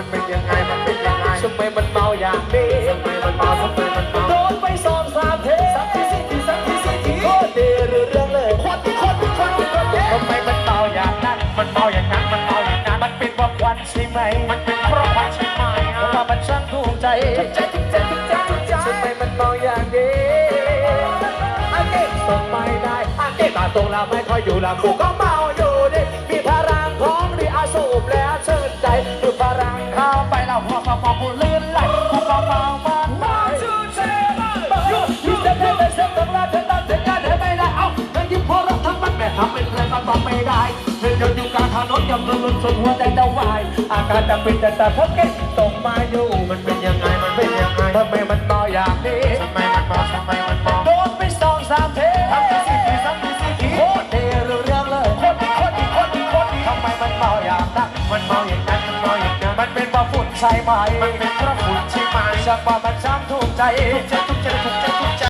มันเป็นยังไง มันเป็นยังไงทำไมมันเมาอย่างนี้ทำไมมันเมาทำไมมันเมาโดนไปสองสามเทสามทีสี่ทีสามทีสี่ทีโคตรดีเรื่องเลยควันควันควันควันทำไมมันเมาอย่างนั้น มันเมาอย่างนั้น มันเมาอย่างนั้น มันเป็นเพรควันใช่ไหม มันเป็นเพราะควันใช่ไหมเพราะว่ามันช่างถูกใจถูใจถูกใจถูกใจถูกใจทำไมมันเมาอย่างนี้อันนี้ส่ไม่ได้อันนี้ตาตรงแล้ไม่ค่อยอยู่หลังกูก็เมาอยู่ กูก็เมามากายยูยูจะเล่เป็นเส้นตรงแล้วเธอต้องเสียการเธอไม่ได้เอาพอรักทั้งมันแม่ทำเป็นเลงมันบอกไม่ได้เธอเดินอยู่กลางถนนยังลุ้นลุ้นสุดหัวใจจะวายอาการจะเป็นจะตาเท่าเก็บส่งมาอยู่มันเป็นยังไงมันเป็นยังไงทำไมมันเมาอย่างนี้ทำไมมันมองทำไมมันมองโดนไปสองสามเททำไปสี่ทีซ้ำทีสี่ทีโคตรดีรู้เรื่องเลยโคตรดีโคตรดีโคตรดีโคตรดีทำไมมันมอย่างนั้นมันมองอย่างนั้นมันมองอย่าง มันเป็นเพราะฝุ่นใช่ไหมมันเป็นเพราะฝุ่นใช่ไหมชักว่ามันช้ำถูกใจทุกใจทุกใจทุกใจทุกใจ